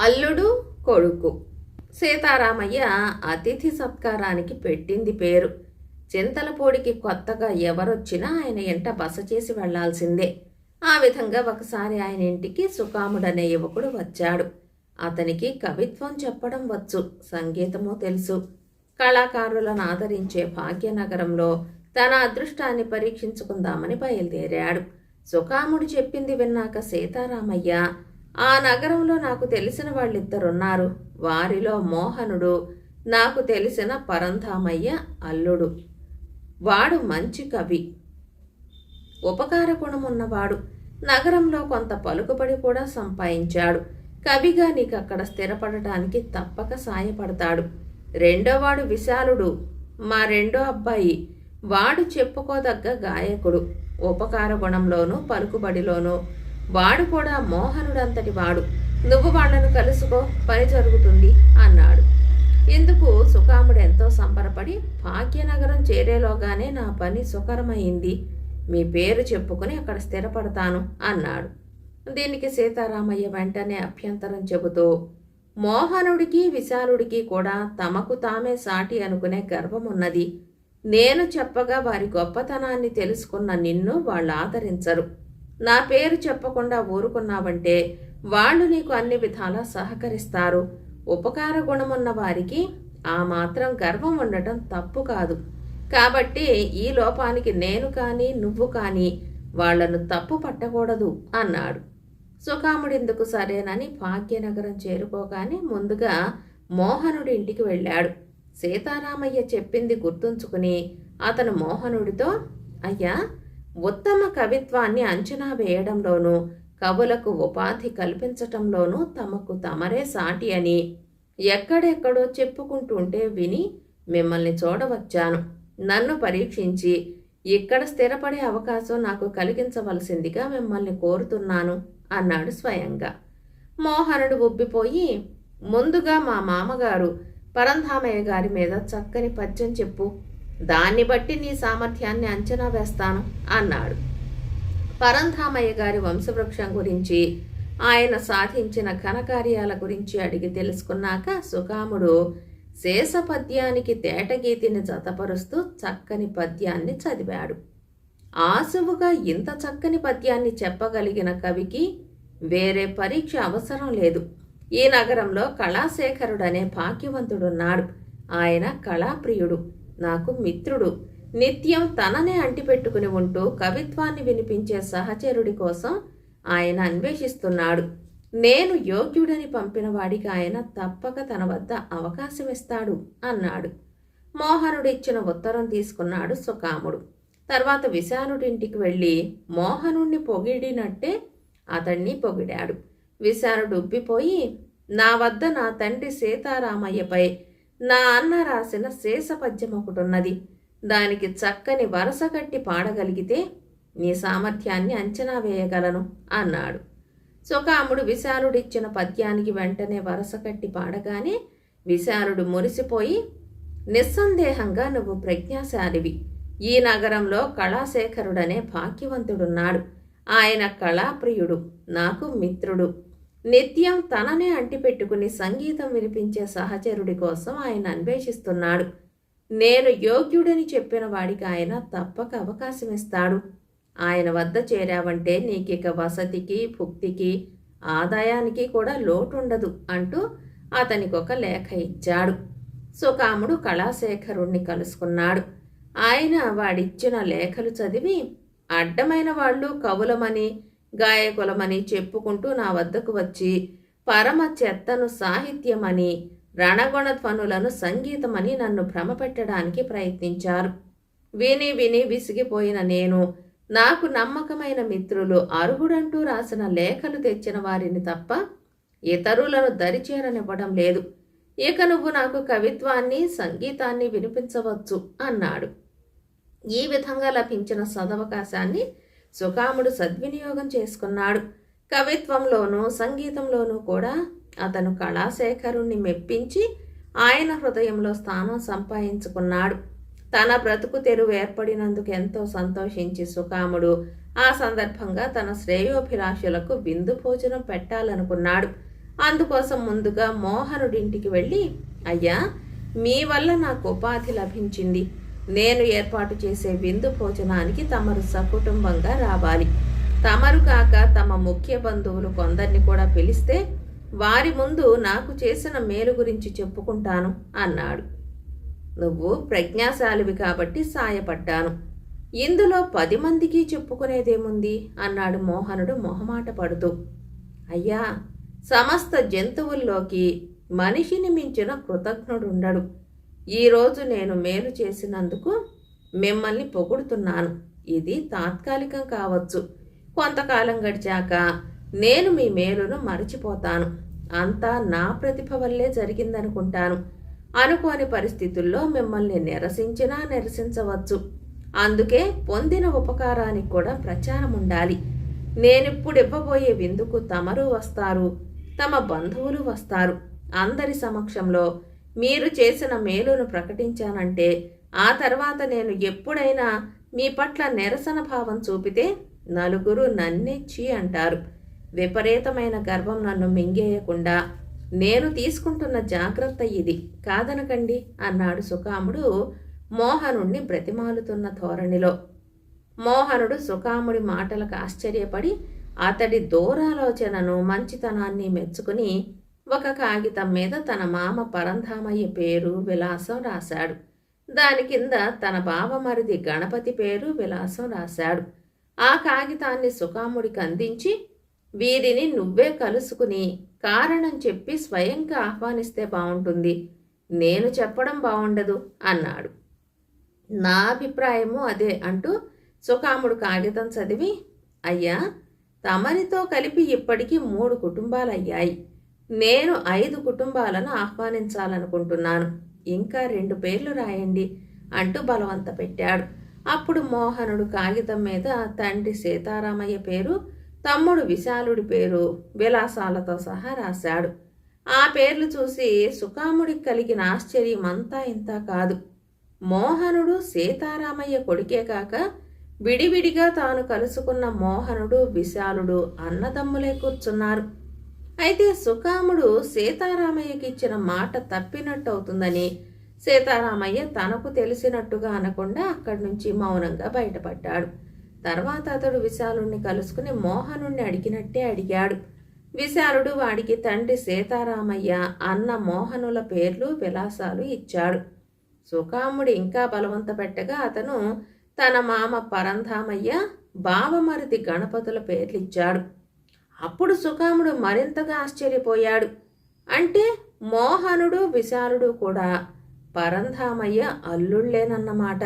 అల్లుడు కొడుకు. సీతారామయ్య అతిథి సత్కారానికి పెట్టింది పేరు. చింతలపూడికి కొత్తగా ఎవరొచ్చినా ఆయన ఎంట బస చేసి వెళ్ళాల్సిందే. ఆ విధంగా ఒకసారి ఆయన ఇంటికి సుకాముడనే యువకుడు వచ్చాడు. అతనికి కవిత్వం చెప్పడం వచ్చు సంగీతము తెలుసు. కళాకారులను ఆదరించే భాగ్యనగరంలో తన అదృష్టాన్ని పరీక్షించుకుందామని బయలుదేరాడు. సుకాముడు చెప్పింది విన్నాక సీతారామయ్య ఆ నగరంలో నాకు తెలిసిన వాళ్ళిద్దరున్నారు. వారిలో మోహనుడు నాకు తెలిసిన పరంధామయ్య అల్లుడు. వాడు మంచి కవి. ఉపకార గుణమున్నవాడు నగరంలో కొంత పలుకుబడి కూడా సంపాదించాడు కవిగా నీకు అక్కడ స్థిరపడటానికి తప్పక సాయపడతాడు. రెండోవాడు విశాలుడు. మా రెండో అబ్బాయి. వాడు చెప్పుకోదగ్గ గాయకుడు. ఉపకార గుణంలోనూ పలుకుబడిలోనూ వాడు కూడా మోహనుడంతటి వాడు. నువ్వు వాళ్ళను కలుసుకో పని జరుగుతుంది అన్నాడు. ఇందుకు సుకాముడు ఎంతో సంబరపడి భాగ్యనగరం చేరేలోగానే నా పని సుకరమైంది మీ పేరు చెప్పుకుని అక్కడ స్థిరపడతాను అన్నాడు. దీనికి సీతారామయ్య వెంటనే అభ్యంతరం చెబుతూ మోహనుడికి విశాలుడికి కూడా తమకు తామే సాటి అనుకునే గర్వమున్నది. నేను చెప్పగా వారి గొప్పతనాన్ని తెలుసుకున్న నిన్ను వాళ్ళు ఆదరించరు నా పేరు చెప్పకుండా ఊరుకున్నావంటే వాళ్ళు నీకు అన్ని విధాలా సహకరిస్తారు. ఉపకార గుణమున్న వారికి ఆ మాత్రం గర్వం ఉండటం తప్పు కాదు. కాబట్టి ఈ లోపానికి నేను కానీ నువ్వు కానీ వాళ్ళను తప్పు పట్టకూడదు అన్నాడు. సుకాముడిందుకు సరేనని భాగ్యనగరం చేరుకోగానే ముందుగా మోహనుడి ఇంటికి వెళ్ళాడు. సీతారామయ్య చెప్పింది గుర్తుంచుకుని అతను మోహనుడితో అయ్యా ఉత్తమ కవిత్వాన్ని అంచనా వేయడంలోనూ కవులకు ఉపాధి కల్పించటంలోనూ తమకు తమరే సాటి అని ఎక్కడెక్కడో చెప్పుకుంటుంటే విని మిమ్మల్ని చూడవచ్చాను. నన్ను పరీక్షించి ఇక్కడ స్థిరపడే అవకాశం నాకు కలిగించవలసిందిగా మిమ్మల్ని కోరుతున్నాను అన్నాడు స్వయంగా. మోహనుడు ఉబ్బిపోయి ముందుగా మా మామగారు పరంధామయ్య గారి మీద చక్కని పద్యం చెప్పు. దాన్ని బట్టి నీ సామర్థ్యాన్ని అంచనా వేస్తాను అన్నాడు. పరంధామయ్య గారి వంశవృక్షం గురించి ఆయన సాధించిన ఘనకార్యాల గురించి అడిగి తెలుసుకున్నాక సుకాముడు శేష పద్యానికి తేటగీతిని జతపరుస్తూ చక్కని పద్యాన్ని చదివాడు. ఆసువుగా ఇంత చక్కని పద్యాన్ని చెప్పగలిగిన కవికి వేరే పరీక్ష అవసరం లేదు. ఈ నగరంలో కళాశేఖరుడనే భాగ్యవంతుడున్నాడు. ఆయన కళాప్రియుడు. నాకు మిత్రుడు. నిత్యం తననే అంటిపెట్టుకుని ఉంటూ కవిత్వాన్ని వినిపించే సహచరుడి కోసం ఆయన అన్వేషిస్తున్నాడు. నేను యోగ్యుడని పంపిన వాడికి ఆయన తప్పక తన వద్ద అవకాశం ఇస్తాడు అన్నాడు. మోహనుడు ఇచ్చిన ఉత్తరం తీసుకున్నాడు సుకాముడు. తర్వాత విశానుడింటికి వెళ్ళి మోహనుణ్ణి పొగిడినట్టే అతన్ని పొగిడాడు. విశానుడు ఉబ్బిపోయి నా వద్ద నా తండ్రి సీతారామయ్యపై నా అన్న రాసిన శేషపద్యం ఒకటున్నది. దానికి చక్కని వరస కట్టి పాడగలిగితే నీ సామర్థ్యాన్ని అంచనా వేయగలను అన్నాడు. సుకాముడు విశాలుడిచ్చిన పద్యానికి వెంటనే వరస కట్టి పాడగానే విశాలుడు మురిసిపోయి నిస్సందేహంగా నువ్వు ప్రజ్ఞాశాలివి. ఈ నగరంలో కళాశేఖరుడనే భాగ్యవంతుడున్నాడు. ఆయన కళాప్రియుడు నాకు మిత్రుడు. నిత్యం తననే అంటిపెట్టుకుని సంగీతం వినిపించే సహచరుడి కోసం ఆయన అన్వేషిస్తున్నాడు. నేను యోగ్యుడని చెప్పిన వాడికి ఆయన తప్పక అవకాశం ఇస్తాడు ఆయన వద్ద చేరావంటే నీకిక వసతికి భుక్తికి ఆదాయానికి కూడా లోటుండదు అంటూ అతనికి ఒక లేఖ ఇచ్చాడు. సుకాముడు కళాశేఖరుణ్ణి కలుసుకున్నాడు. ఆయన వాడిచ్చిన లేఖలు చదివి అడ్డమైన వాళ్ళు కవులమని గాయకులమని చెప్పుకుంటూ నా వద్దకు వచ్చి పరమ చెత్తను సాహిత్యమని రణగుణధ్వనులను సంగీతమని నన్ను భ్రమపెట్టడానికి ప్రయత్నించారు. విని విని విసిగిపోయిన నేను నాకు నమ్మకమైన మిత్రులు అర్హుడంటూ రాసిన లేఖలు తెచ్చిన వారిని తప్ప ఇతరులను దరిచేరనివ్వడం లేదు. ఇక నువ్వు నాకు కవిత్వాన్ని సంగీతాన్ని వినిపించవచ్చు అన్నాడు. ఈ విధంగా లభించిన సదవకాశాన్ని సుకాముడు సద్వినియోగం చేసుకున్నాడు. కవిత్వంలోనూ సంగీతంలోనూ కూడా అతను కళాశేఖరుణ్ణి మెప్పించి ఆయన హృదయంలో స్థానం సంపాదించుకున్నాడు. తన బ్రతుకు తెరువు ఏర్పడినందుకు ఎంతో సంతోషించి సుకాముడు ఆ సందర్భంగా తన శ్రేయోభిలాషులకు విందు భోజనం పెట్టాలనుకున్నాడు. అందుకోసం ముందుగా మోహనుడింటికి వెళ్ళి అయ్యా మీ వల్ల నాకు ఉపాధి లభించింది. నేను ఏర్పాటు చేసే విందు భోజనానికి తమరు సకుటుంబంగా రావాలి. తమరు కాక తమ ముఖ్య బంధువులు కొందరిని కూడా పిలిస్తే వారి ముందు నాకు చేసిన మేలు గురించి చెప్పుకుంటాను అన్నాడు. నువ్వు ప్రజ్ఞాశాలివి కాబట్టి సాయపడ్డాను. ఇందులో పది మందికి చెప్పుకునేదేముంది? అన్నాడు మోహనుడు మొహమాట పడుతూ. అయ్యా సమస్త జంతువుల్లోకి మనిషిని మించిన కృతజ్ఞుడుండడు. ఈరోజు నేను మేలు చేసినందుకు మిమ్మల్ని పొగుడుతున్నాను. ఇది తాత్కాలికం కావచ్చు. కొంతకాలం గడిచాక నేను మీ మేలును మరచిపోతాను. అంతా నా ప్రతిభ వల్లే జరిగిందనుకుంటాను. అనుకోని పరిస్థితుల్లో మిమ్మల్ని నిరసించినా నిరసించవచ్చు. అందుకే పొందిన ఉపకారానికి కూడా ప్రచారం ఉండాలి. నేనిప్పుడు ఇవ్వబోయే విందుకు తమరు వస్తారు. తమ బంధువులు వస్తారు. అందరి సమక్షంలో మీరు చేసిన మేలును ప్రకటించానంటే ఆ తర్వాత నేను ఎప్పుడైనా మీ పట్ల నిరసన భావం చూపితే నలుగురు నన్నెచ్చి అంటారు. విపరీతమైన గర్వం నన్ను మింగేయకుండా నేను తీసుకుంటున్న జాగ్రత్త ఇది కాదనకండి అన్నాడు సుకాముడు మోహనుణ్ణి బ్రతిమాలుతున్న ధోరణిలో. మోహనుడు సుకాముడి మాటలకు ఆశ్చర్యపడి అతడి దూరాలోచనను మంచితనాన్ని మెచ్చుకుని ఒక కాగితం మీద తన మామ పరంధామయ్య పేరు విలాసం రాశాడు. దాని కింద తన బావమరిది గణపతి పేరు విలాసం రాశాడు. ఆ కాగితాన్ని సుకాముడికి అందించి వీరిని నువ్వే కలుసుకుని కారణం చెప్పి స్వయంగా ఆహ్వానిస్తే బాగుంటుంది నేను చెప్పడం బాగుండదు అన్నాడు. నా అభిప్రాయము అదే అంటూ సుకాముడు కాగితం చదివి అయ్యా తమరితో కలిపి ఇప్పటికీ మూడు కుటుంబాలయ్యాయి. నేను ఐదు కుటుంబాలను ఆహ్వానించాలనుకుంటున్నాను. ఇంకా రెండు పేర్లు రాయండి అంటూ బలవంత పెట్టాడు. అప్పుడు మోహనుడు కాగితం మీద తండ్రి సీతారామయ్య పేరు తమ్ముడు విశాలుడి పేరు విలాసాలతో సహా రాశాడు. ఆ పేర్లు చూసి సుకాముడికి కలిగిన ఆశ్చర్యం అంతా ఇంత కాదు. మోహనుడు సీతారామయ్య కొడుకే కాక విడివిడిగా తాను కలుసుకున్న మోహనుడు విశాలుడు అన్నదమ్ములే కూర్చున్నారు. అయితే సుకాముడు సీతారామయ్యకి ఇచ్చిన మాట తప్పినట్టు అవుతుందని సీతారామయ్య తనకు తెలిసినట్టుగా అనకుండా అక్కడి నుంచి మౌనంగా బయటపడ్డాడు. తర్వాత అతడు విశాలుణ్ణి కలుసుకుని మోహనుణ్ణి అడిగినట్టే అడిగాడు. విశాలుడు వాడికి తండ్రి సీతారామయ్య అన్న మోహనుల పేర్లు విలాసాలు ఇచ్చాడు. సుకాముడు ఇంకా బలవంత పెట్టగా అతను తన మామ పరంధామయ్య బావమరిది గణపతుల పేర్లిచ్చాడు. అప్పుడు సుకాముడు మరింతగా ఆశ్చర్యపోయాడు. అంటే మోహనుడు విశాలుడు కూడా పరంధామయ్య అల్లుళ్ళేనన్నమాట.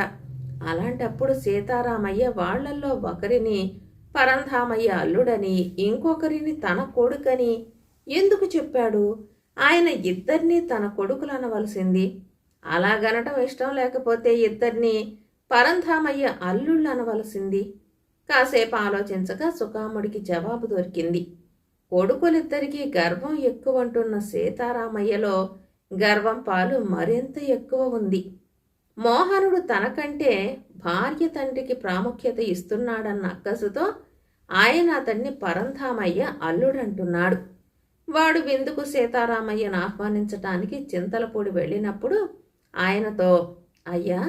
అలాంటప్పుడు సీతారామయ్య వాళ్ళల్లో ఒకరిని పరంధామయ్య అల్లుడని ఇంకొకరిని తన కొడుకని ఎందుకు చెప్పాడు? ఆయన ఇద్దరినీ తన కొడుకులు అనవలసింది. అలాగనటం ఇష్టం లేకపోతే ఇద్దరిని పరంధామయ్య అల్లుళ్ళు అనవలసింది కాసేపు ఆలోచించగా సుఖాముడికి జవాబు దొరికింది. కొడుకులిద్దరికీ గర్వం ఎక్కువంటున్న సీతారామయ్యలో గర్వం పాలు మరింత ఎక్కువ ఉంది. మోహనుడు తనకంటే భార్య తండ్రికి ప్రాముఖ్యత ఇస్తున్నాడన్న అక్కసుతో ఆయన అతన్ని పరంధామయ్య అల్లుడంటున్నాడు. వాడు విందుకు సీతారామయ్యను ఆహ్వానించటానికి చింతలపూడి వెళ్ళినప్పుడు ఆయనతో అయ్యా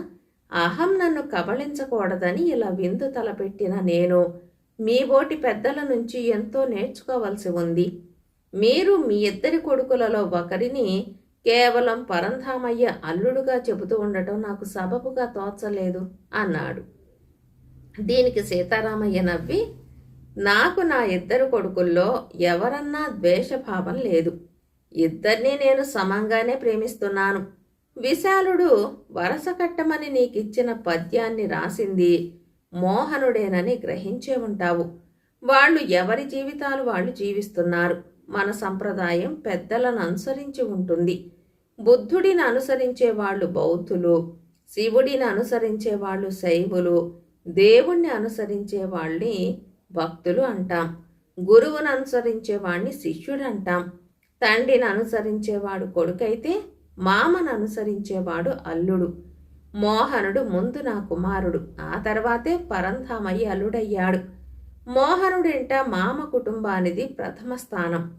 అహం నన్ను కబళించకూడదని ఇలా విందు తలపెట్టిన నేను మీ బోటి పెద్దల నుంచి ఎంతో నేర్చుకోవలసి ఉంది. మీరు మీ ఇద్దరి కొడుకులలో ఒకరిని కేవలం పరంధామయ్య అల్లుడుగా చెబుతూ ఉండటం నాకు సబబుగా తోచలేదు అన్నాడు. దీనికి సీతారామయ్య నవ్వి నాకు నా ఇద్దరు కొడుకుల్లో ఎవరన్నా ద్వేషభావం లేదు. ఇద్దరినీ నేను సమంగానే ప్రేమిస్తున్నాను. విశాలుడు వరస కట్టమని నీకిచ్చిన పద్యాన్ని రాసింది. మోహనుడేనని గ్రహించే ఉంటావు. వాళ్ళు ఎవరి జీవితాలు వాళ్ళు జీవిస్తున్నారు. మన సంప్రదాయం పెద్దలను అనుసరించి ఉంటుంది. బుద్ధుడిని అనుసరించే వాళ్ళు బౌద్ధులు. శివుడిని అనుసరించే వాళ్ళు శైవులు. దేవుణ్ణి అనుసరించే వాళ్ళని భక్తులు అంటాం. గురువును అనుసరించే వాడిని శిష్యుడు అంటాం. తండ్రిని అనుసరించేవాడు కొడుకైతే మామను అనుసరించేవాడు అల్లుడు. మోహనుడు ముందు నా కుమారుడు. ఆ తర్వాతే పరంధామయ్య అల్లుడయ్యాడు. మోహనుడింట మామ కుటుంబానిది ప్రథమ స్థానం.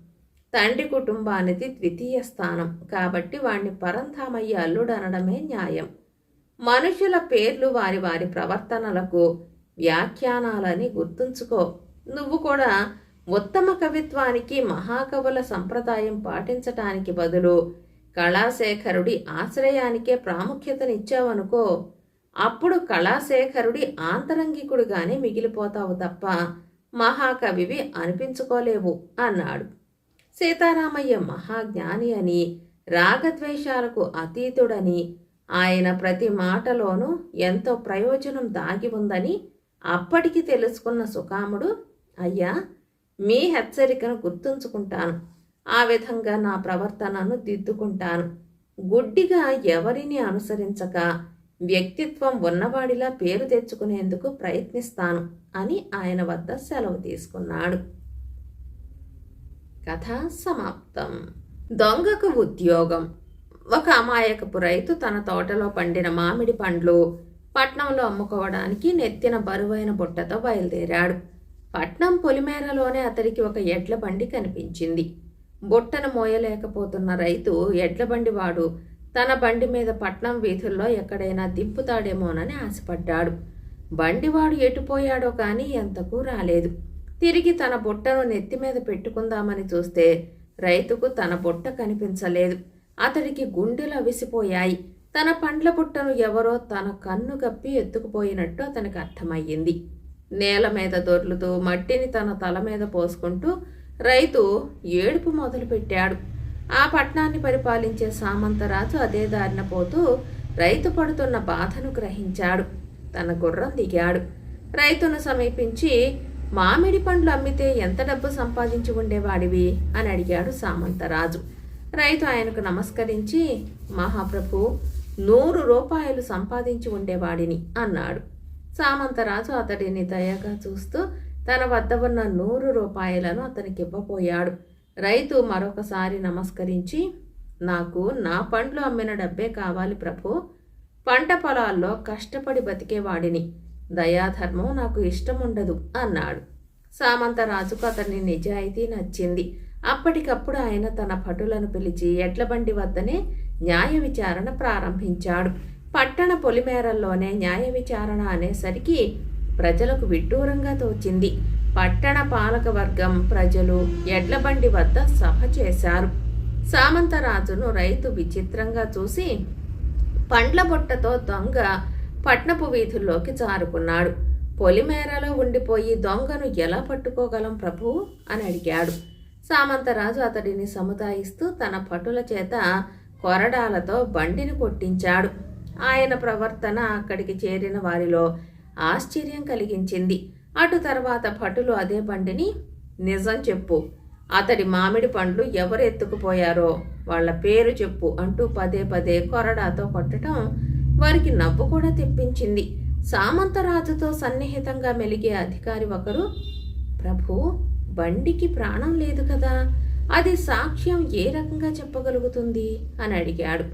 తండ్రి కుటుంబానిది ద్వితీయ స్థానం. కాబట్టి వాణ్ణి పరంధామయ్య అల్లుడు అనడమే న్యాయం. మనుషుల పేర్లు వారి వారి ప్రవర్తనలకు వ్యాఖ్యానాలని గుర్తుంచుకో. నువ్వు కూడా ఉత్తమ కవిత్వానికి మహాకవుల సంప్రదాయం పాటించటానికి బదులు కళాశేఖరుడి ఆశ్రయానికే ప్రాముఖ్యతనిచ్చావనుకో అప్పుడు కళాశేఖరుడి ఆంతరంగికుడుగానే మిగిలిపోతావు తప్ప మహాకవివి అనిపించుకోలేవు అన్నాడు. సీతారామయ్య మహాజ్ఞాని అని రాగద్వేషాలకు అతీతుడని ఆయన ప్రతి మాటలోనూ ఎంతో ప్రయోజనం దాగి ఉందని అప్పటికి తెలుసుకున్న సుకాముడు అయ్యా మీ హెచ్చరికను గుర్తుంచుకుంటాను. ఆ విధంగా నా ప్రవర్తనను దిద్దుకుంటాను. గుడ్డిగా ఎవరిని అనుసరించక వ్యక్తిత్వం ఉన్నవాడిలా పేరు తెచ్చుకునేందుకు ప్రయత్నిస్తాను అని ఆయన వద్ద సెలవు తీసుకున్నాడు. కథ సమాప్తం. దొంగకు ఉద్యోగం. ఒక అమాయకపు రైతు తన తోటలో పండిన మామిడి పండ్లు పట్నంలో అమ్ముకోవడానికి నెత్తిన బరువైన బుట్టతో బయలుదేరాడు. పట్నం పొలిమేరలోనే అతడికి ఒక ఎడ్ల బండి కనిపించింది. బుట్టను మోయలేకపోతున్న రైతు ఎడ్లబండివాడు తన బండి మీద పట్నం వీధుల్లో ఎక్కడైనా దింపుతాడేమోనని ఆశపడ్డాడు. బండివాడు ఎటుపోయాడో కానీ ఎంతకు రాలేదు. తిరిగి తన బుట్టను నెత్తి మీద పెట్టుకుందామని చూస్తే రైతుకు తన బుట్ట కనిపించలేదు. అతడికి గుండెలు అవిసిపోయాయి. తన పండ్ల బుట్టను ఎవరో తన కన్ను కప్పి ఎత్తుకుపోయినట్టు అతనికి అర్థమయ్యింది. నేల మీద దొర్లుతూ మట్టిని తన తల మీద పోసుకుంటూ రైతు ఏడుపు మొదలుపెట్టాడు. ఆ పట్నాన్ని పరిపాలించే సామంతరాజు అదే దారిన పోతూ రైతు పడుతున్న బాధను గ్రహించాడు. తన గుర్రం దిగాడు. రైతును సమీపించి మామిడి పండ్లు అమ్మితే ఎంత డబ్బు సంపాదించి ఉండేవాడివి? అని అడిగాడు సామంతరాజు. రైతు ఆయనకు నమస్కరించి మహాప్రభు నూరు రూపాయలు సంపాదించి ఉండేవాడిని అన్నాడు. సామంతరాజు అతడిని దయగా చూస్తూ తన వద్ద ఉన్న నూరు రూపాయలను అతనికి ఇవ్వబోయాడు రైతు మరొకసారి నమస్కరించి నాకు నా పండ్లు అమ్మిన డబ్బే కావాలి ప్రభు. పంట పొలాల్లో కష్టపడి బతికేవాడిని. దయాధర్మం నాకు ఇష్టం ఉండదు అన్నాడు. సామంతరాజుకు అతని నిజాయితీ నచ్చింది. అప్పటికప్పుడు ఆయన తన భటులను పిలిచి ఎడ్లబండి వద్దనే న్యాయ విచారణ ప్రారంభించాడు. పట్టణ పొలిమేరల్లోనే న్యాయ విచారణ అనేసరికి ప్రజలకు విడ్డూరంగా తోచింది. పట్టణ పాలక వర్గం ప్రజలు ఎడ్లబండి వద్ద సభ చేశారు. సామంతరాజును రైతు విచిత్రంగా చూసి పండ్ల బుట్టతో దొంగ పట్నపు వీధుల్లోకి జారుకున్నాడు. పొలిమేరలో ఉండిపోయి దొంగను ఎలా పట్టుకోగలం ప్రభు? అని అడిగాడు. సామంతరాజు అతడిని సముదాయిస్తూ తన పటుల చేత కొరడాలతో బండిని కొట్టించాడు. ఆయన ప్రవర్తన అక్కడికి చేరిన వారిలో ఆశ్చర్యం కలిగించింది. అటు తర్వాత భటులు అదే బండిని నిజం చెప్పు అతడి మామిడి పండ్లు ఎవరు ఎత్తుకుపోయారో వాళ్ళ పేరు చెప్పు అంటూ పదే పదే కొరడాతో కొట్టడం వారికి నవ్వు కూడా తెప్పించింది. సామంతరాజుతో సన్నిహితంగా మెలిగే అధికారి ఒకరు ప్రభు బండికి ప్రాణం లేదు కదా అది సాక్ష్యం ఏ రకంగా చెప్పగలుగుతుంది? అని అడిగాడు.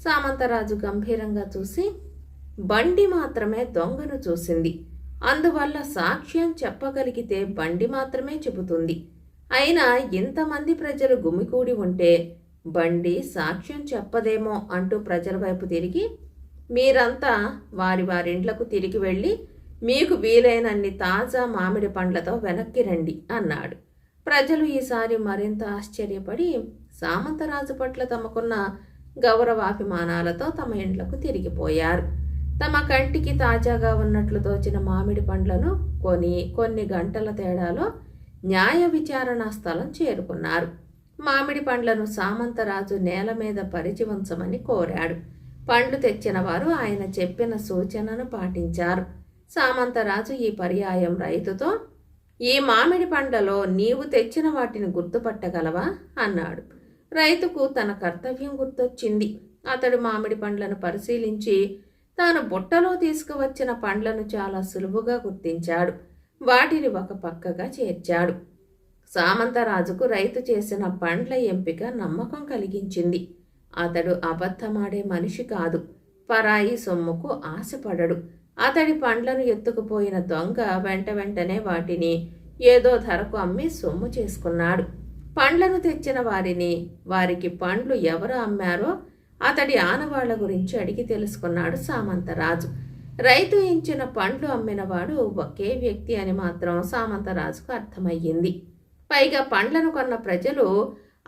సామంతరాజు గంభీరంగా చూసి బండి మాత్రమే దొంగను చూసింది. అందువల్ల సాక్ష్యం చెప్పగలిగితే బండి మాత్రమే చెబుతుంది. అయినా ఇంతమంది ప్రజలు గుమికూడి ఉంటే బండి సాక్ష్యం చెప్పదేమో అంటూ ప్రజల వైపు తిరిగి మీరంతా వారి వారిండ్లకు తిరిగి వెళ్ళి మీకు వీలైనన్ని తాజా మామిడి పండ్లతో వెనక్కి రండి అన్నాడు. ప్రజలు ఈసారి మరింత ఆశ్చర్యపడి సామంతరాజు పట్ల తమకున్న గౌరవాభిమానాలతో తమ ఇండ్లకు తిరిగిపోయారు. తమ కంటికి తాజాగా ఉన్నట్లు తోచిన మామిడి పండ్లను కొని కొన్ని గంటల తేడాలో న్యాయ విచారణ స్థలం చేరుకున్నారు. మామిడి పండ్లను సామంతరాజు నేల మీద పరిచి ఉంచమని కోరాడు. పండ్లు తెచ్చిన వారు ఆయన చెప్పిన సూచనను పాటించారు. సామంతరాజు ఈ పర్యాయం రైతుతో ఈ మామిడి పండ్లలో నీవు తెచ్చిన వాటిని గుర్తుపట్టగలవా? అన్నాడు. రైతుకు తన కర్తవ్యం గుర్తొచ్చింది. అతడు మామిడి పండ్లను పరిశీలించి తాను బుట్టలో తీసుకువచ్చిన పండ్లను చాలా సులువుగా గుర్తించాడు. వాటిని ఒక పక్కగా చేర్చాడు. సామంతరాజుకు రైతు చేసిన పండ్ల ఎంపిక నమ్మకం కలిగించింది. అతడు అబద్ధమాడే మనిషి కాదు. పరాయి సొమ్ముకు ఆశపడడు. అతడి పండ్లను ఎత్తుకుపోయిన దొంగ వెంట వెంటనే వాటిని ఏదో ధరకు అమ్మి సొమ్ము చేసుకున్నాడు. పండ్లను తెచ్చిన వారిని వారికి పండ్లు ఎవరు అమ్మారో అతడి ఆనవాళ్ళ గురించి అడిగి తెలుసుకున్నాడు సామంతరాజు రైతు ఇచ్చిన పండ్లు అమ్మినవాడు ఒకే వ్యక్తి అని మాత్రం సామంతరాజుకు అర్థమయ్యింది. పైగా పండ్లను కొన్న ప్రజలు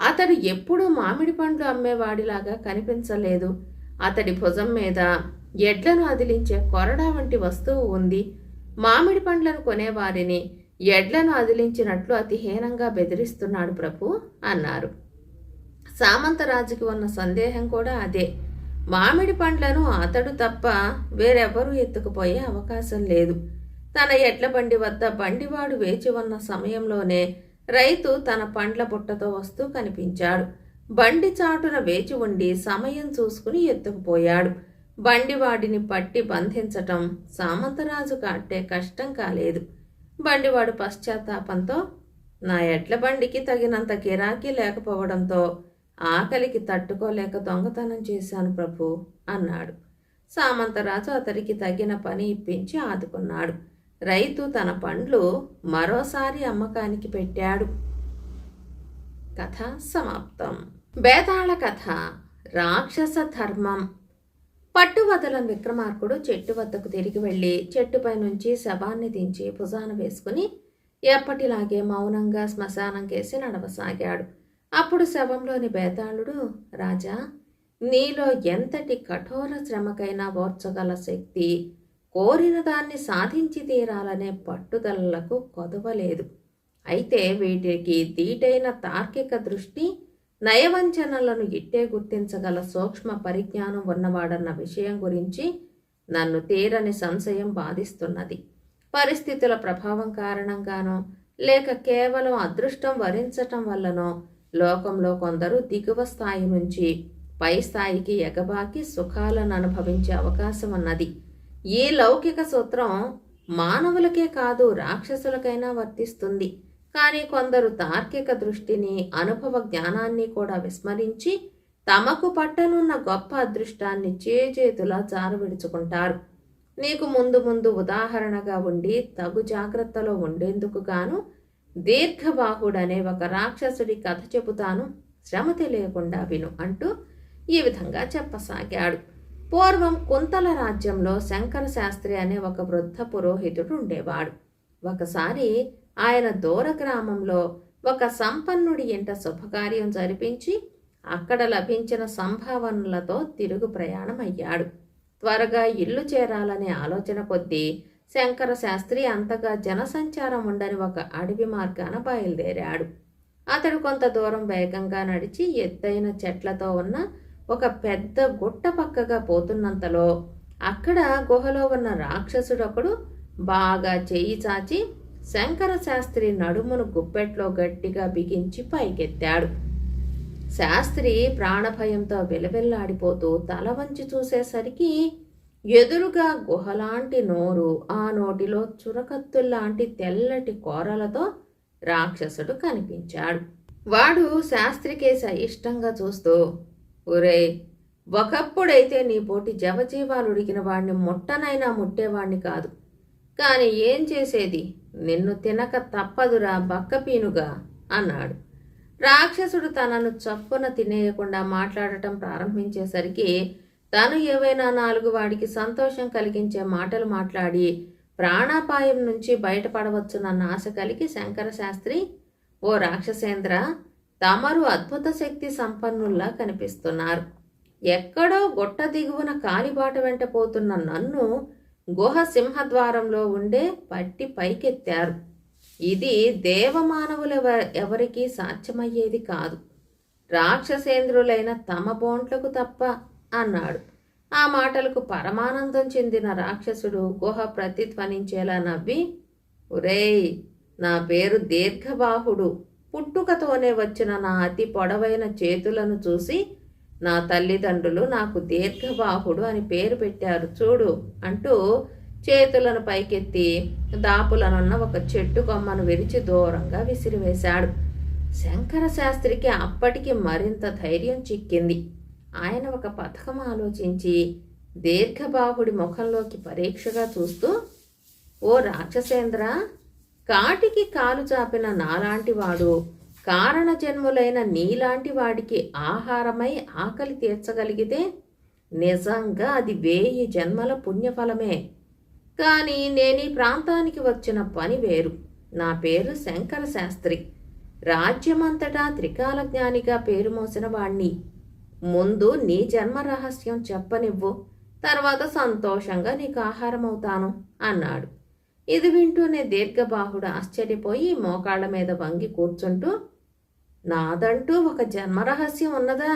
అతడు ఎప్పుడూ మామిడి పండ్లు అమ్మేవాడిలాగా కనిపించలేదు. అతడి భుజం మీద ఎడ్లను అదిలించే కొరడా వంటి వస్తువు ఉంది. మామిడి పండ్లను కొనేవారిని ఎడ్లను అదిలించినట్లు అతి హీనంగా బెదిరిస్తున్నాడు ప్రభు అన్నారు. సామంతరాజుకి ఉన్న సందేహం కూడా అదే. మామిడి పండ్లను అతడు తప్ప వేరెవరూ ఎత్తుకుపోయే అవకాశం లేదు. తన ఎడ్ల బండి వద్ద బండివాడు వేచి ఉన్న సమయంలోనే రైతు తన పండ్ల బుట్టతో వస్తూ కనిపించాడు. బండి చాటున వేచి ఉండి సమయం చూసుకుని ఎత్తుకుపోయాడు. బండివాడిని పట్టి బంధించటం సామంతరాజు కాటే కష్టం కాలేదు. బండివాడు పశ్చాత్తాపంతో నా ఎడ్ల బండికి తగినంత గిరాకీ లేకపోవడంతో ఆకలికి తట్టుకోలేక దొంగతనం చేశాను ప్రభు అన్నాడు. సామంతరాజు అతడికి తగిన పని ఇప్పించి ఆదుకున్నాడు. రైతు తన పండ్లు మరోసారి అమ్మకానికి పెట్టాడు. కథ సమాప్తం. బేతాళ కథ రాక్షస ధర్మం. పట్టువదలని విక్రమార్కుడు చెట్టు వద్దకు తిరిగి వెళ్ళి చెట్టుపై నుంచి శవాన్ని దించి భుజాన వేసుకుని ఎప్పటిలాగే మౌనంగా శ్మశానం కేసి నడవసాగాడు. అప్పుడు శవంలోని బేతాళుడు రాజా నీలో ఎంతటి కఠోర శ్రమకైనా ఓర్చగల శక్తి కోరిన దాన్ని సాధించి తీరాలనే పట్టుదలలకు కొదవలేదు. అయితే వీటికి దీటైన తార్కిక దృష్టి నయవంచనలను ఇట్టే గుర్తించగల సూక్ష్మ పరిజ్ఞానం ఉన్నవాడన్న విషయం గురించి నన్ను తీరని సంశయం బాధిస్తున్నది. పరిస్థితుల ప్రభావం కారణంగానో లేక కేవలం అదృష్టం వరించటం వల్లనో లోకంలో కొందరు దిగువ స్థాయి నుంచి పై స్థాయికి ఎగబాకి సుఖాలను అనుభవించే అవకాశం ఉన్నది. ఈ లౌకిక సూత్రం మానవులకే కాదు రాక్షసులకైనా వర్తిస్తుంది. కానీ కొందరు తార్కిక దృష్టిని అనుభవ జ్ఞానాన్ని కూడా విస్మరించి తమకు పట్టనున్న గొప్ప అదృష్టాన్ని చేజేతులా జారవిడుచుకుంటారు నీకు ముందు ముందు ఉదాహరణగా ఉండి తగు జాగ్రత్తలో ఉండేందుకు గాను దీర్ఘబాహుడనే ఒక రాక్షసుడి కథ చెబుతాను. శ్రమ తెలియకుండా విను అంటూ ఈ విధంగా చెప్పసాగాడు. పూర్వం కుంతల రాజ్యంలో శంకర శాస్త్రి అనే ఒక వృద్ధ పురోహితుడు ఉండేవాడు. ఒకసారి ఆయన దూర గ్రామంలో ఒక సంపన్నుడి ఇంట శుభకార్యం జరిపించి అక్కడ లభించిన సంభావనలతో తిరుగు ప్రయాణం అయ్యాడు త్వరగా ఇల్లు చేరాలనే ఆలోచన కొద్దీ శంకర శాస్త్రి అంతగా జనసంచారం ఉండని ఒక అడవి మార్గాన బయలుదేరాడు. అతడు కొంత దూరం వేగంగా నడిచి ఎత్తైన చెట్లతో ఉన్న ఒక పెద్ద గుట్ట పక్కగా పోతున్నంతలో అక్కడ గుహలో ఉన్న రాక్షసుడొకడు బాగా చేయి చాచి శంకర శాస్త్రి నడుమును గుప్పెట్లో గట్టిగా బిగించి పైకెత్తాడు. శాస్త్రి ప్రాణభయంతో విలవిల్లాడిపోతూ తల వంచి చూసేసరికి ఎదురుగా గుహలాంటి నోరు ఆ నోటిలో చురకత్తుల్లాంటి తెల్లటి కోరలతో రాక్షసుడు కనిపించాడు. వాడు శాస్త్రికేశ ఇష్టంగా చూస్తూ ఒరే ఒకప్పుడైతే నీ పోటీ జవజీవాలు ఉడికిన వాడిని ముట్టనైనా ముట్టేవాణ్ణి కాదు. కాని ఏం చేసేది? నిన్ను తినక తప్పదురా బక్కపీనుగా అన్నాడు. రాక్షసుడు తనను చప్పున తినేయకుండా మాట్లాడటం ప్రారంభించేసరికి తను ఏవైనా నాలుగు వాడికి సంతోషం కలిగించే మాటలు మాట్లాడి ప్రాణాపాయం నుంచి బయటపడవచ్చునన్న ఆశ కలిగి శంకర శాస్త్రి ఓ రాక్షసేంద్ర తమరు అద్భుత శక్తి సంపన్నుల్లా కనిపిస్తున్నారు. ఎక్కడో గొట్ట దిగువన కాలిబాట వెంట పోతున్న నన్ను గుహ సింహద్వారంలో ఉండే పట్టి పైకెత్తారు. ఇది దేవమానవులు ఎవరికీ సాధ్యమయ్యేది కాదు. రాక్షసేంద్రులైన తమ బోంట్లకు తప్ప అన్నాడు. ఆ మాటలకు పరమానందం చెందిన రాక్షసుడు గుహ ప్రతిధ్వనించేలా నవ్వి ఒరేయ్ నా పేరు దీర్ఘబాహుడు. పుట్టుకతోనే వచ్చిన నా అతి పొడవైన చేతులను చూసి నా తల్లిదండ్రులు నాకు దీర్ఘబాహుడు అని పేరు పెట్టారు చూడు అంటూ చేతులను పైకెత్తి దాపులనున్న ఒక చెట్టు కొమ్మను విరిచి దూరంగా విసిరివేశాడు. శంకర శాస్త్రికి అప్పటికి మరింత ధైర్యం చిక్కింది. ఆయన ఒక పథకం ఆలోచించి దీర్ఘబాహుడి ముఖంలోకి పరీక్షగా చూస్తూ ఓ రాక్షసేంద్ర కాటికి కాలు చాపిన నాలాంటి వాడు కారణజన్ములైన నీలాంటి వాడికి ఆహారమై ఆకలి తీర్చగలిగితే నిజంగా అది వేయి జన్మల పుణ్యఫలమే. కానీ నేను ఈ ప్రాంతానికి వచ్చిన పని వేరు. నా పేరు శంకర శాస్త్రి. రాజ్యమంతటా త్రికాల జ్ఞానిగా పేరు మోసిన వాణ్ణి. ముందు నీ జన్మ రహస్యం చెప్పనివ్వు తర్వాత సంతోషంగా నీకు ఆహారం అవుతాను అన్నాడు. ఇది వింటూనే దీర్ఘబాహుడు ఆశ్చర్యపోయి మోకాళ్ళ మీద వంగి కూర్చుంటూ నాదంటూ ఒక జన్మ రహస్యం ఉన్నదా?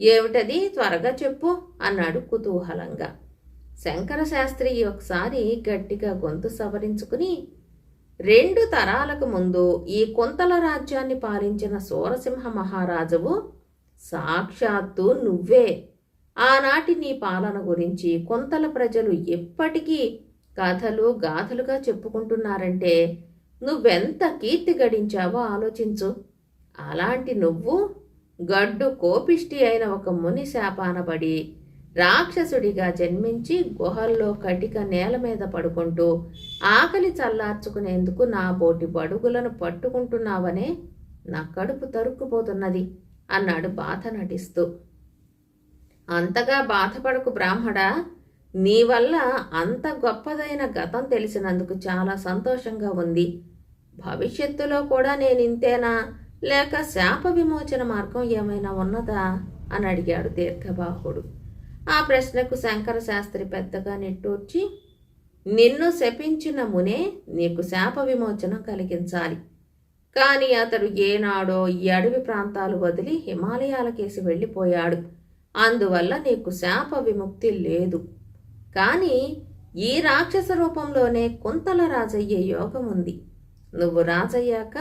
ఏమిటది? త్వరగా చెప్పు అన్నాడు కుతూహలంగా. శంకర శాస్త్రి ఒకసారి గట్టిగా గొంతు సవరించుకుని రెండు తరాలకు ముందు ఈ కొంతల రాజ్యాన్ని పాలించిన సూరసింహ మహారాజువు సాక్షాత్తు నువ్వే. ఆనాటి నీ పాలన గురించి కొంతల ప్రజలు ఎప్పటికీ కథలు గాథలుగా చెప్పుకుంటున్నారంటే నువ్వెంత కీర్తి గడించావో ఆలోచించు. అలాంటి నువ్వు గడ్డు కోపిష్టి అయిన ఒక ముని శాపానబడి రాక్షసుడిగా జన్మించి గుహల్లో కటిక నేల మీద పడుకుంటూ ఆకలి చల్లార్చుకునేందుకు నా బోటి బడుగులను పట్టుకుంటున్నావనే నా కడుపు తరుక్కుపోతున్నది. అన్నాడు బాధ నటిస్తూ. అంతగా బాధపడకు బ్రాహ్మడా నీ వల్ల అంత గొప్పదైన గతం తెలిసినందుకు చాలా సంతోషంగా ఉంది. భవిష్యత్తులో కూడా నేను ఇంతేనా లేక శాప విమోచన మార్గం ఏమైనా ఉన్నదా? అని అడిగాడు దీర్ఘబాహుడు. ఆ ప్రశ్నకు శంకర శాస్త్రి పెద్దగా నిట్టూర్చి నిన్ను శపించిన మునే నీకు శాప విమోచనం కలిగించాలి. కానీ అతడు ఏనాడో ఈ అడవి ప్రాంతాలు వదిలి హిమాలయాలకేసి వెళ్ళిపోయాడు. అందువల్ల నీకు శాప విముక్తి లేదు. కానీ ఈ రాక్షస రూపంలోనే కుంతల రాజయ్యే యోగం ఉంది. నువ్వు రాజయ్యాక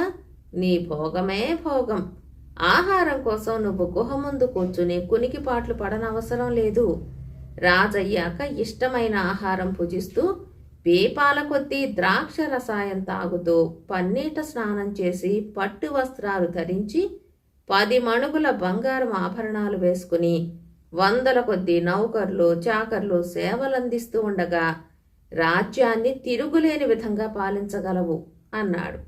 నీ భోగమే భోగం. ఆహారం కోసం నువ్వు గుహ ముందు కూర్చుని కునికిపాట్లు పడనవసరం లేదు. రాజయ్యాక ఇష్టమైన ఆహారం పూజిస్తూ దీపాల కొద్దీ ద్రాక్ష రసాయం తాగుతూ పన్నీట స్నానం చేసి పట్టు వస్త్రాలు ధరించి పది మణుగుల బంగారం ఆభరణాలు వేసుకుని వందల కొద్దీ నౌకర్లు చాకర్లు సేవలందిస్తూ ఉండగా రాజ్యాన్ని తిరుగులేని విధంగా పాలించగలవు అన్నాడు.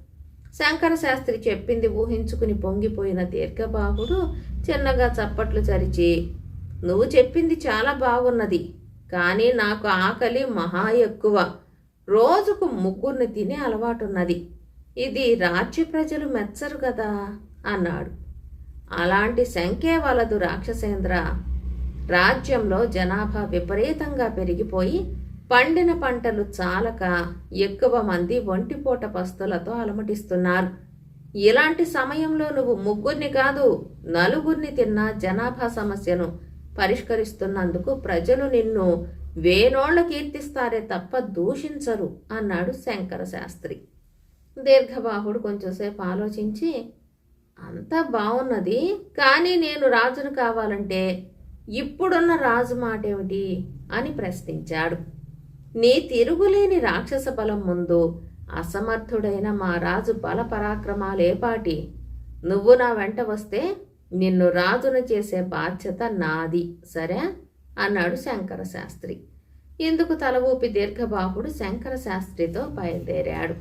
శంకరశాస్త్రి చెప్పింది ఊహించుకుని పొంగిపోయిన దీర్ఘబాహుడు చిన్నగా చప్పట్లు చరిచి నువ్వు చెప్పింది చాలా బాగున్నది కానీ నాకు ఆకలి మహా ఎక్కువ. రోజుకు ముగ్గురిని తినే అలవాటున్నది. ఇది రాజ్య ప్రజలు మెచ్చరు కదా? అన్నాడు. అలాంటి సంఖ్య వలదు రాక్షసేంద్ర. రాజ్యంలో జనాభా విపరీతంగా పెరిగిపోయి పండిన పంటలు చాలక ఎక్కువ మంది ఒంటిపూట పస్తులతో అలమటిస్తున్నారు. ఇలాంటి సమయంలో నువ్వు ముగ్గురిని కాదు నలుగురిని తిన్న జనాభా సమస్యను పరిష్కరిస్తున్నందుకు ప్రజలు నిన్ను వేనోళ్ళ కీర్తిస్తారే తప్ప దూషించరు అన్నాడు శంకర శాస్త్రి. దీర్ఘబాహుడు కొంచెంసేపు ఆలోచించి అంతా బాగున్నది కానీ నేను రాజును కావాలంటే ఇప్పుడున్న రాజు మాటేమిటి అని ప్రశ్నించాడు. నీ తిరుగులేని రాక్షస బలం ముందు అసమర్థుడైన మా రాజు బల పరాక్రమాలేపాటి నువ్వు నా వెంట వస్తే నిన్ను రాజును చేసే బాధ్యత నాది సరే? అన్నాడు శంకర శాస్త్రి. ఇందుకు తల ఊపి దీర్ఘబాహుడు శంకర శాస్త్రితో బయలుదేరాడు?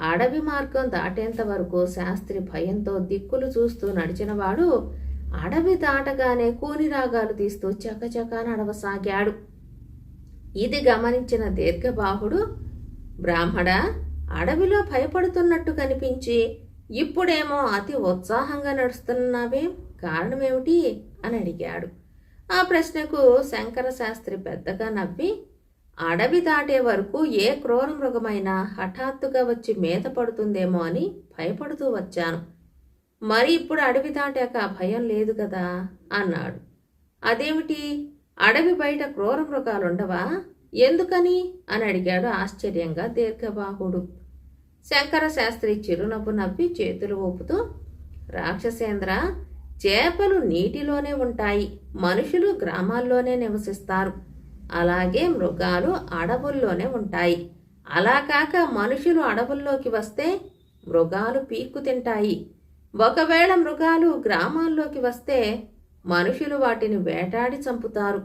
అడవి మార్గం దాటేంత వరకు శాస్త్రి భయంతో దిక్కులు చూస్తూ నడిచినవాడు అడవి దాటగానే కూని రాగాలు తీస్తూ చకచకా నడవసాగాడు. ఇది గమనించిన దీర్ఘబాహుడు బ్రాహ్మణ అడవిలో భయపడుతున్నట్టు కనిపించి ఇప్పుడేమో అతి ఉత్సాహంగా నడుస్తున్నావేం కారణమేమిటి? అని అడిగాడు. ఆ ప్రశ్నకు శంకర శాస్త్రి పెద్దగా నవ్వి అడవి దాటే వరకు ఏ క్రూర మృగమైనా హఠాత్తుగా వచ్చి మీద పడుతుందేమో అని భయపడుతూ వచ్చాను. మరి ఇప్పుడు అడవి దాటాక భయం లేదు కదా? అన్నాడు. అదేమిటి? అడవి బయట క్రూర మృగాలుండవా? ఎందుకని? అని అడిగాడు ఆశ్చర్యంగా దీర్ఘబాహుడు. శంకర శాస్త్రి చిరునవ్వు నవ్వి చేతులు ఊపుతూ రాక్షసేంద్ర చేపలు నీటిలోనే ఉంటాయి. మనుషులు గ్రామాల్లోనే నివసిస్తారు. అలాగే మృగాలు అడవుల్లోనే ఉంటాయి. అలా కాక మనుషులు అడవుల్లోకి వస్తే మృగాలు పీక్కు తింటాయి. ఒకవేళ మృగాలు గ్రామాల్లోకి వస్తే మనుషులు వాటిని వేటాడి చంపుతారు.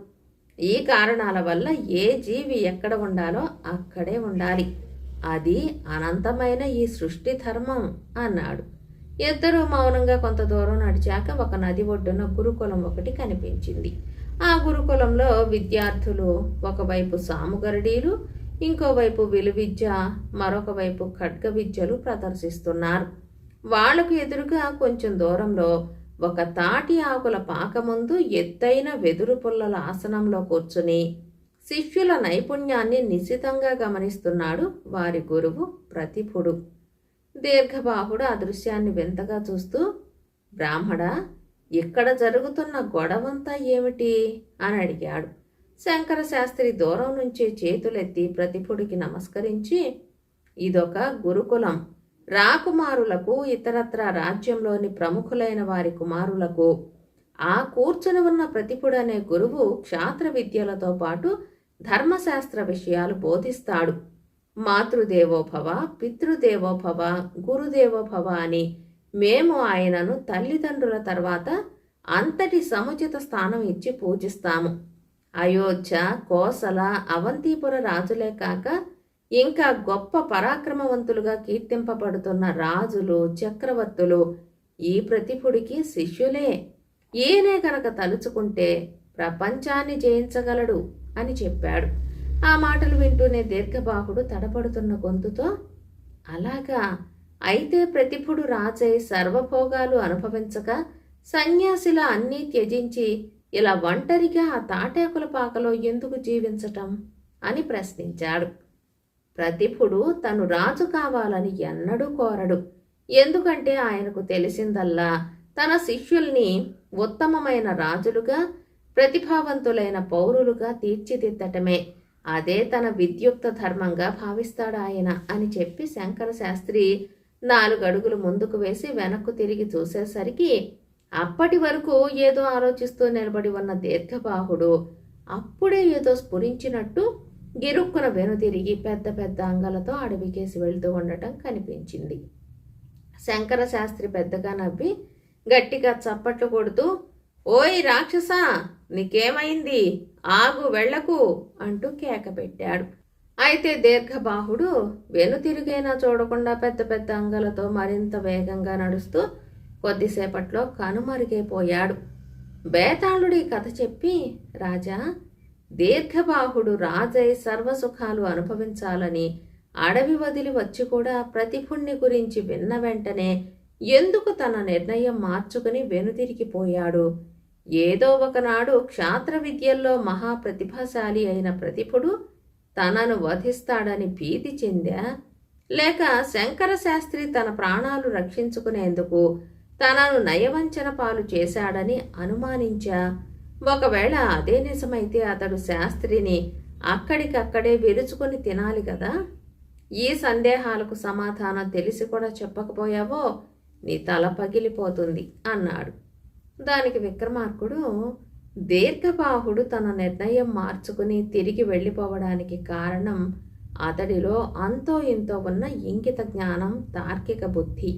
ఈ కారణాల వల్ల ఏ జీవి ఎక్కడ ఉండాలో అక్కడే ఉండాలి. అది అనంతమైన ఈ సృష్టి ధర్మం అన్నాడు. ఇద్దరూ మౌనంగా కొంత దూరం నడిచాక ఒక నది ఒడ్డున గురుకులం ఒకటి కనిపించింది. ఆ గురుకులంలో విద్యార్థులు ఒకవైపు సాముగరడీలు ఇంకోవైపు విలువిద్య మరొక వైపు ఖడ్గ విద్యలు ప్రదర్శిస్తున్నారు. వాళ్ళకు ఎదురుగా కొంచెం దూరంలో ఒక తాటి ఆకుల పాక ముందు ఎత్తైన వెదురు పుల్లల ఆసనంలో కూర్చుని శిష్యుల నైపుణ్యాన్ని నిశితంగా గమనిస్తున్నాడు వారి గురువు ప్రతిపుడు దీర్ఘబాహుడు ఆ దృశ్యాన్ని వింతగా చూస్తూ బ్రాహ్మడా ఇక్కడ జరుగుతున్న గొడవంతా ఏమిటి? అని అడిగాడు. శంకర శాస్త్రి దూరం నుంచి చేతులెత్తి ప్రతిపుడికి నమస్కరించి ఇదొక గురుకులం. రాకుమారులకు ఇతరత్ర రాజ్యంలోని ప్రముఖులైన వారి కుమారులకు ఆ కూర్చుని ఉన్న ప్రతిపుడనే గురువు క్షాత్ర విద్యలతో పాటు ధర్మశాస్త్ర విషయాలు బోధిస్తాడు. మాతృదేవోభవ పితృదేవోభవ గురుదేవోభవ అని మేము ఆయనను తల్లిదండ్రుల తర్వాత అంతటి సముచిత స్థానం ఇచ్చి పూజిస్తాము. అయోధ్య కోసల అవంతిపుర రాజులే కాక ఇంకా గొప్ప పరాక్రమవంతులుగా కీర్తింపబడుతున్న రాజులు చక్రవర్తులు ఈ ప్రతిపుడికి శిష్యులే. ఈయనే కనుక తలుచుకుంటే ప్రపంచాన్ని జయించగలడు అని చెప్పాడు. ఆ మాటలు వింటూనే దీర్ఘబాహుడు తడపడుతున్న గొంతుతో అలాగా అయితే ప్రతిభుడు రాజై సర్వభోగాలు అనుభవించక సన్యాసిలా అన్నీ త్యజించి ఇలా ఒంటరిగా ఆ తాటాకుల పాకలో ఎందుకు జీవించటం? అని ప్రశ్నించాడు. ప్రతిభుడు తను రాజు కావాలని ఎన్నడూ కోరడు. ఎందుకంటే ఆయనకు తెలిసిందల్లా తన శిష్యుల్ని ఉత్తమమైన రాజులుగా ప్రతిభావంతులైన పౌరులుగా తీర్చిదిద్దటమే. అదే తన విద్యుక్త ధర్మంగా భావిస్తాడు ఆయన అని చెప్పి శంకర శాస్త్రి నాలుగు అడుగులు ముందుకు వేసి వెనక్కు తిరిగి చూసేసరికి అప్పటి వరకు ఏదో ఆలోచిస్తూ నిలబడి ఉన్న దీర్ఘబాహుడు అప్పుడే ఏదో స్ఫురించినట్టు గిరుక్కున వెనుతిరిగి పెద్ద పెద్ద అంగలతో అడవికేసి వెళ్తూ ఉండటం కనిపించింది. శంకర శాస్త్రి పెద్దగా నవ్వి గట్టిగా చప్పట్లు కొడుతూ ఓయ్ రాక్షసా నీకేమైంది? ఆగు వెళ్ళకు అంటూ కేక పెట్టాడు. అయితే దీర్ఘబాహుడు వెనుతిరుగైనా చూడకుండా పెద్ద పెద్ద అంగలతో మరింత వేగంగా నడుస్తూ కొద్దిసేపట్లో కనుమరుగైపోయాడు. బేతాళుడి కథ చెప్పి రాజా దీర్ఘబాహుడు రాజై సర్వసుఖాలు అనుభవించాలని అడవి వదిలి వచ్చి కూడా ప్రతిభుణ్ణి గురించి విన్న వెంటనే ఎందుకు తన నిర్ణయం మార్చుకుని వెనుతిరిగిపోయాడు? ఏదో ఒకనాడు క్షాత్ర విద్యల్లో మహాప్రతిభాశాలి అయిన ప్రతిభుడు తనను వధిస్తాడని భీతి చెందా? లేక శంకర శాస్త్రి తన ప్రాణాలు రక్షించుకునేందుకు తనను నయవంచన పాలు చేశాడని అనుమానించా? ఒకవేళ అదే నిజమైతే అతడు శాస్త్రిని అక్కడికక్కడే విరుచుకొని తినాలి కదా? ఈ సందేహాలకు సమాధానం తెలిసి కూడా చెప్పకపోయావో నీ తల పగిలిపోతుంది అన్నాడు. దానికి విక్రమార్కుడు దీర్ఘబాహుడు తన నిర్ణయం మార్చుకుని తిరిగి వెళ్ళిపోవడానికి కారణం అతడిలో అంతో ఇంతో ఉన్న ఇంకిత జ్ఞానం తార్కిక బుద్ధి.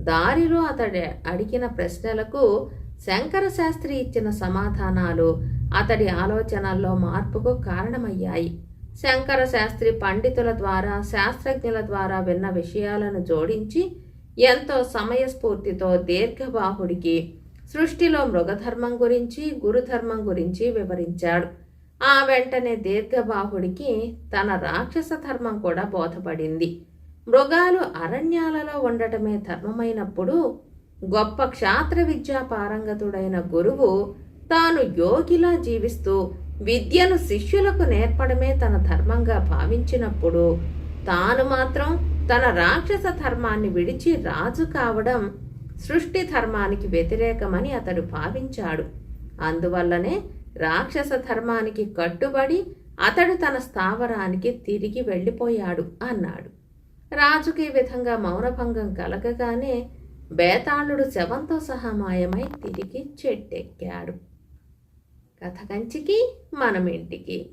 దారిలో అతడి అడిగిన ప్రశ్నలకు శంకర శాస్త్రి ఇచ్చిన సమాధానాలు అతడి ఆలోచనల్లో మార్పుకు కారణమయ్యాయి. శంకర శాస్త్రి పండితుల ద్వారా శాస్త్రజ్ఞుల ద్వారా విన్న విషయాలను జోడించి ఎంతో సమయస్ఫూర్తితో దీర్ఘబాహుడికి సృష్టిలో మృగధర్మం గురించి గురుధర్మం గురించి వివరించాడు. ఆ వెంటనే దీర్ఘబాహుడికి తన రాక్షస ధర్మం కూడా బోధపడింది. మృగాలు అరణ్యాలలో ఉండటమే ధర్మమైనప్పుడు గొప్ప క్షాత్ర విద్యా పారంగతుడైన గురువు తాను యోగిలా జీవిస్తూ విద్యను శిష్యులకు నేర్పడమే తన ధర్మంగా భావించినప్పుడు తాను మాత్రం తన రాక్షస ధర్మాన్ని విడిచి రాజు కావడం సృష్టి ధర్మానికి వ్యతిరేకమని అతడు భావించాడు. అందువల్లనే రాక్షస ధర్మానికి కట్టుబడి అతడు తన స్థావరానికి తిరిగి వెళ్ళిపోయాడు అన్నాడు. రాజుకి ఈ విధంగా మౌనభంగం కలగగానే బేతాళుడు శవంతో సహా మాయమై తిరిగి చెట్టెక్కాడు. కథ కంచికి మనమింటికి.